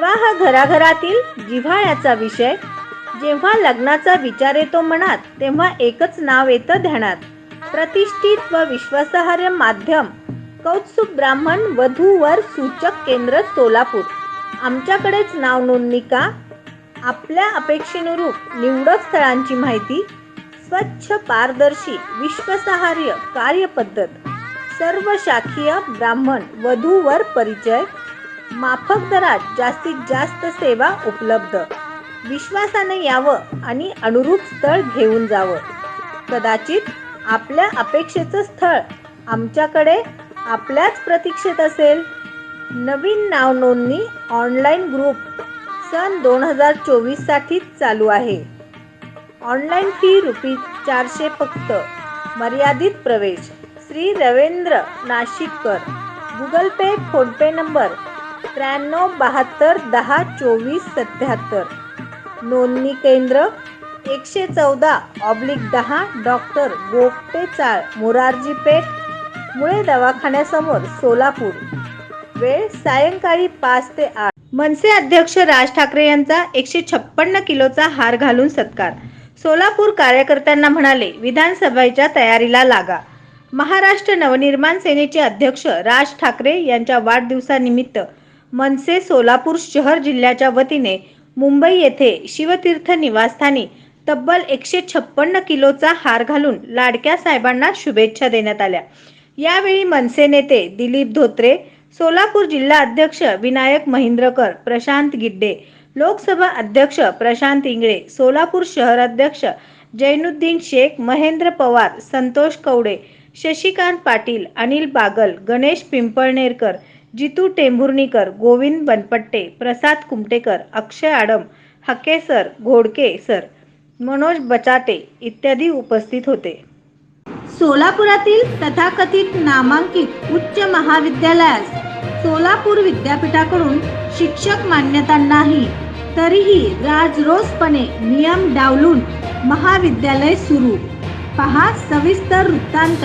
विवाह घराघरातील जिव्हाळ्याचा विषय जेव्हा लग्नाचा विचार येतो मनात तेव्हा एकच नाव येतं ध्यानात. प्रतिष्ठित व विश्वासार्ह माध्यम कौत्सुक ब्राह्मण वधूवर सूचक केंद्र सोलापूर. आमच्याकडेच नाव नोंदणी का? आपल्या अपेक्षेनुरूप निवडक स्थळांची माहिती स्वच्छ पारदर्शी विश्वासार्ह कार्यपद्धत सर्व शाखीय ब्राह्मण वधूवर परिचय माफक दरात जास्तीत जास्त सेवा उपलब्ध. विश्वासाने यावं आणि अनुरूप स्थळ घेऊन जावं. कदाचित आपल्या अपेक्षेचं स्थळ आमच्याकडे आपल्याच प्रतीक्षेत असेल. नवीन नाव नोंदणी ऑनलाईन ग्रुप सन दोन हजार चोवीससाठीच चालू आहे. ऑनलाईन फी रुपी चारशे फक्त. मर्यादित प्रवेश. Shri Ravindra Nashikkar. Google pay PhonePe number त्र्याण्णव बहात्तर दहा चोवीस सत्याहत्तर. नोंदणी केंद्र एकशे चौदा ऑब्लिक दहा डॉक्टर गोपटे चाळ मोरारजी पेठ मुळे दवाखान्यासमोर सोलापूर. वेळ सायंकाळी पाच ते आठ. मनसे अध्यक्ष राज ठाकरे यांचा एकशे छप्पन्न किलोचा हार घालून सत्कार. सोलापूर कार्यकर्त्यांना म्हणाले विधानसभेच्या तयारीला लागा. महाराष्ट्र नवनिर्माण सेनेचे अध्यक्ष राज ठाकरे यांच्या वाढदिवसानिमित्त मनसे सोलापूर शहर जिल्ह्याच्या वतीने मुंबई येथे शिवतीर्थ निवासस्थानी तब्बल एकशे छप्पन्न किलोचा हार घालून लाडक्या साहेबांना शुभेच्छा देण्यात आल्या. यावेळी मनसे नेते दिलीप धोत्रे सोलापूर जिल्हा अध्यक्ष विनायक महिंद्रकर प्रशांत गिड्डे लोकसभा अध्यक्ष प्रशांत इंगळे सोलापूर शहर अध्यक्ष जैनुद्दीन शेख महेंद्र पवार संतोष कवडे शशिकांत पाटील अनिल बागल गणेश पिंपळनेरकर जितू टेंभुर्णीकर गोविंद बनपट्टे प्रसाद कुमटेकर अक्षय आडम हके सर घोडके सर मनोज बचाटे इत्यादी उपस्थित होते. सोलापुरातील तथाकथित नामांकित उच्च महाविद्यालयास सोलापूर विद्यापीठाकडून शिक्षक मान्यता नाही तरीही राजरोसपणे नियम डावलून महाविद्यालय सुरू. पहा सविस्तर वृत्तांत.